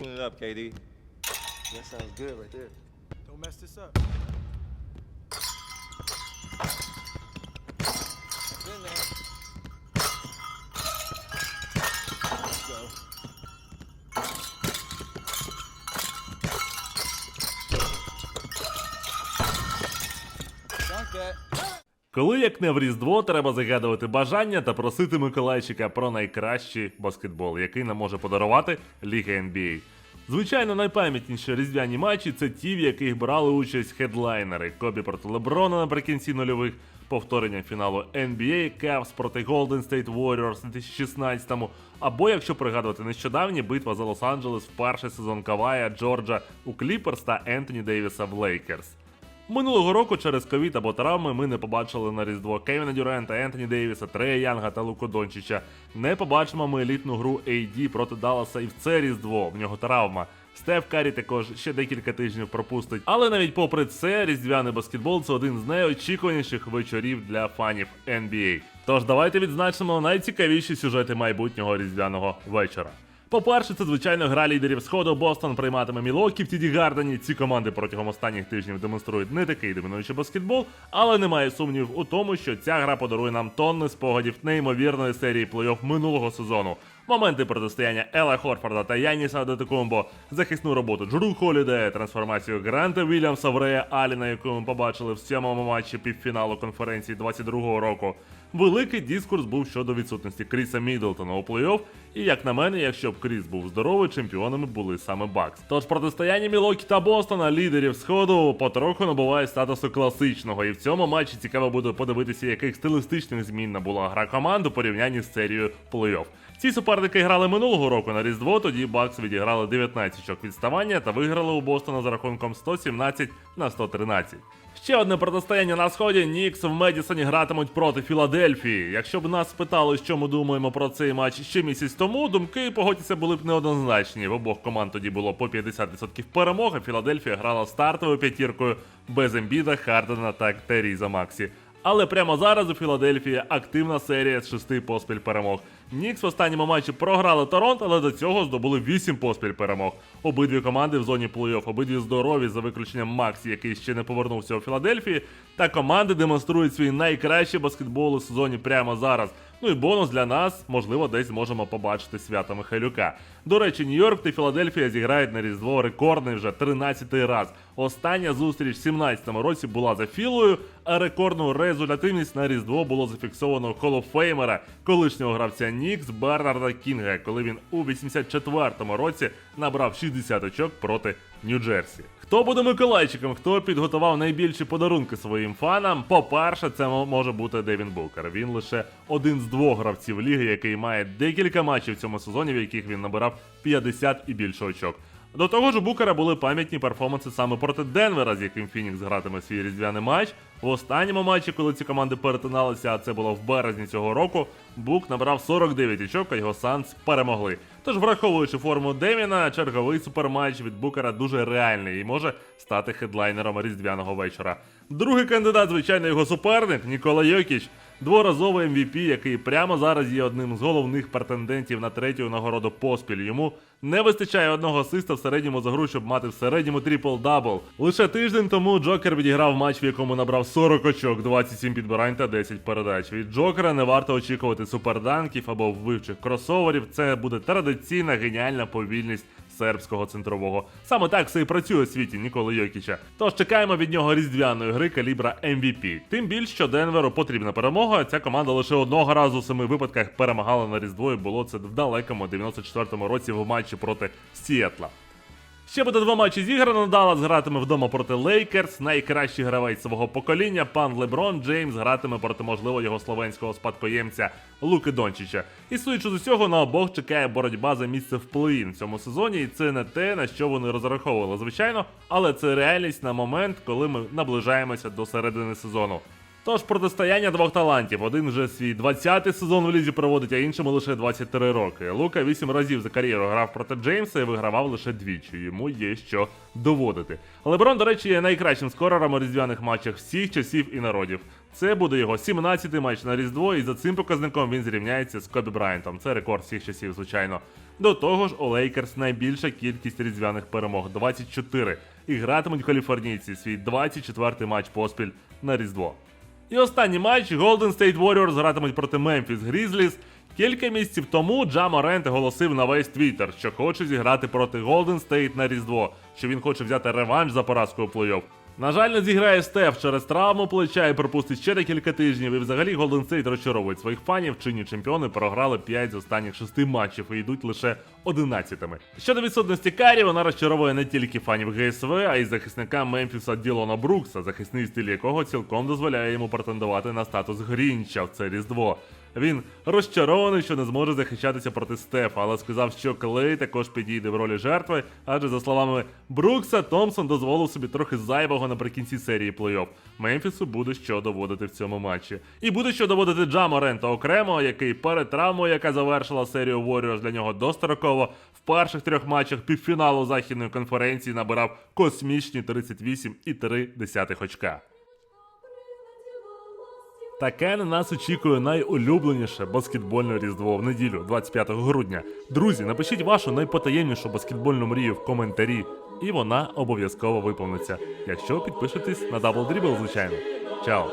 Clean it up, KD. That sounds good right there. Don't mess this up. Коли як не в Різдво, треба загадувати бажання та просити Миколайчика про найкращий баскетбол, який нам може подарувати Ліга NBA. Звичайно, найпам'ятніші різдвяні матчі це ті, в яких брали участь хедлайнери Кобі проти Леброна наприкінці нульових, повторення фіналу NBA, Cavs проти Golden State Warriors у 2016-му, або якщо пригадувати нещодавні битва за Лос-Анджелес в перший сезон Кавая, Джорджа у Кліперс та Ентоні Дейвіса в Лейкерс. Минулого року через ковід або травми ми не побачили на Різдво Кевіна Дюрента, Ентоні Дейвіса, Трея Янга та Луку Дончича. Не побачимо ми елітну гру AD проти Далласа і в це Різдво. В нього травма. Стеф Карі також ще декілька тижнів пропустить. Але навіть попри це, різдвяний баскетбол це один з найочікуваніших вечорів для фанів NBA. Тож давайте відзначимо найцікавіші сюжети майбутнього різдвяного вечора. По-перше, це звичайно гра лідерів сходу. Бостон прийматиме Мілокі в Тіді Гардені. Ці команди протягом останніх тижнів демонструють не такий домінуючий баскетбол, але немає сумнів у тому, що ця гра подарує нам тонни спогадів неймовірної серії плей-офф минулого сезону. Моменти протистояння Ела Хорфорда та Яніса Адетокумбо, захисну роботу Джру Холідея, трансформацію Гранта Вільямса в Рея Аліна, яку ми побачили в сьомому матчі півфіналу конференції 22-го року. Великий дискурс був щодо відсутності Кріса Мідлтона у плей-офф, і як на мене, якщо б Кріс був здоровий, чемпіонами були саме Бакс. Тож протистояння Мілокі та Бостона, лідерів сходу, потроху набуває статусу класичного, і в цьому матчі цікаво буде подивитися, яких стилістичних змін набула гра команд у порівнянні з серією плей-офф. Ці суперники грали минулого року на Різдво, тоді Бакс відіграли 19 очок відставання та виграли у Бостона за рахунком 117 на 113. Ще одне протистояння на сході. Нікс в Медісоні гратимуть проти Філадельфії. Якщо б нас спитали, що ми думаємо про цей матч ще місяць тому, думки погодьтеся були б неоднозначні. В обох команд тоді було по 50% перемоги. Філадельфія грала стартовою п'ятіркою без Ембіда, Хардена та Теріза Максі. Але прямо зараз у Філадельфії активна серія з шести поспіль перемог. Нікс в останньому матчі програли Торонто, але до цього здобули вісім поспіль перемог. Обидві команди в зоні плей-офф, обидві здорові за виключенням Максі, який ще не повернувся у Філадельфії. Та команди демонструють свій найкращий баскетбол у сезоні прямо зараз. Ну і бонус для нас, можливо, десь зможемо побачити свята Михайлюка. До речі, Нью-Йорк та Філадельфія зіграють на Різдво рекордний вже 13-й раз. Остання зустріч в 17-му році була за Філою, а рекордну результативність на Різдво було зафіксовано холофеймера, колишнього гравця Нікс Бернарда Кінга, коли він у 84-му році набрав 60 очок проти Нью-Джерсі. Хто буде Миколайчиком? Хто підготував найбільші подарунки своїм фанам? По-перше, це може бути Девін Букер. Він лише один з двох гравців ліги, який має декілька матчів в цьому сезоні, в яких він набирав 50 і більше очок. До того ж, у Букера були пам'ятні перформанси саме проти Денвера, з яким Фінікс гратиме свій різдвяний матч. В останньому матчі, коли ці команди перетиналися, а це було в березні цього року, Бук набрав 49 очок, а його Санс перемогли. Тож, враховуючи форму Деміна, черговий суперматч від Букера дуже реальний і може стати хедлайнером різдвяного вечора. Другий кандидат, звичайно, його суперник Нікола Йокіч. Дворазовий MVP, який прямо зараз є одним з головних претендентів на третю нагороду поспіль. Йому не вистачає одного асиста в середньому за гру, щоб мати в середньому трипл-дабл. Лише тиждень тому Джокер відіграв матч, в якому набрав 40 очок, 27 підбирань та 10 передач. Від Джокера не варто очікувати суперданків або вбивчих кросоверів. Це буде традиційна геніальна повільність сербського центрового. Саме так все і працює у світі Ніколи Йокіча. Тож чекаємо від нього різдвяної гри калібра MVP. Тим більше, що Денверу потрібна перемога. Ця команда лише одного разу у семи випадках перемагала на Різдво і було це в далекому 94-му році в матчі проти Сіетла. Ще буде два матчі зіграно. Даллас гратиме вдома проти Лейкерс. Найкращий гравець свого покоління, пан Леброн Джеймс гратиме проти можливо його словенського спадкоємця Луки Дончича. І судячи з усього, на обох чекає боротьба за місце в плей-ін в цьому сезоні, і це не те, на що вони розраховували, звичайно, але це реальність на момент, коли ми наближаємося до середини сезону. Тож протистояння двох талантів. Один вже свій 20-й сезон в лізі проводить, а іншому лише 23 роки. Лука 8 разів за кар'єру грав проти Джеймса і вигравав лише двічі. Йому є що доводити. Леброн, до речі, є найкращим скорером у різдвяних матчах всіх часів і народів. Це буде його 17-й матч на Різдво, і за цим показником він зрівняється з Кобі Брайантом. Це рекорд всіх часів, звичайно. До того ж, у Лейкерс найбільша кількість різдвяних перемог 24. І гратимуть каліфорнійці свій 24-й матч поспіль на Різдво. І останній матч Golden State Warriors гратимуть проти Memphis Grizzlies. Кілька місяців тому Джа Морент оголосив на весь твіттер, що хоче зіграти проти Golden State на Різдво, що він хоче взяти реванш за поразку у плей-офф. На жаль, не зіграє Стеф через травму плеча і пропустить ще декілька тижнів. І взагалі Golden State розчаровують своїх фанів. Чинні чемпіони програли 5 з останніх 6 матчів і йдуть лише 11-ми. Щодо відсутності Карі, вона розчаровує не тільки фанів ГСВ, а й захисника Мемфіса Ділона Брукса, захисний стиль якого цілком дозволяє йому претендувати на статус Грінча в це різдво. Він розчарований, що не зможе захищатися проти Стефа, але сказав, що Клей також підійде в ролі жертви, адже за словами Брукса, Томпсон дозволив собі трохи зайвого наприкінці серії плей-офф. Мемфісу буде що доводити в цьому матчі. І буде що доводити Джа Морента окремо, який перед травмою, яка завершила серію Warriors для нього достроково, в перших трьох матчах півфіналу західної конференції набирав космічні 38,3 очка. Таке на нас очікує найулюбленіше баскетбольне різдво в неділю, 25 грудня. Друзі, напишіть вашу найпотаємнішу баскетбольну мрію в коментарі, і вона обов'язково виповниться. Якщо підпишетесь на Double Dribble, звичайно. Чао!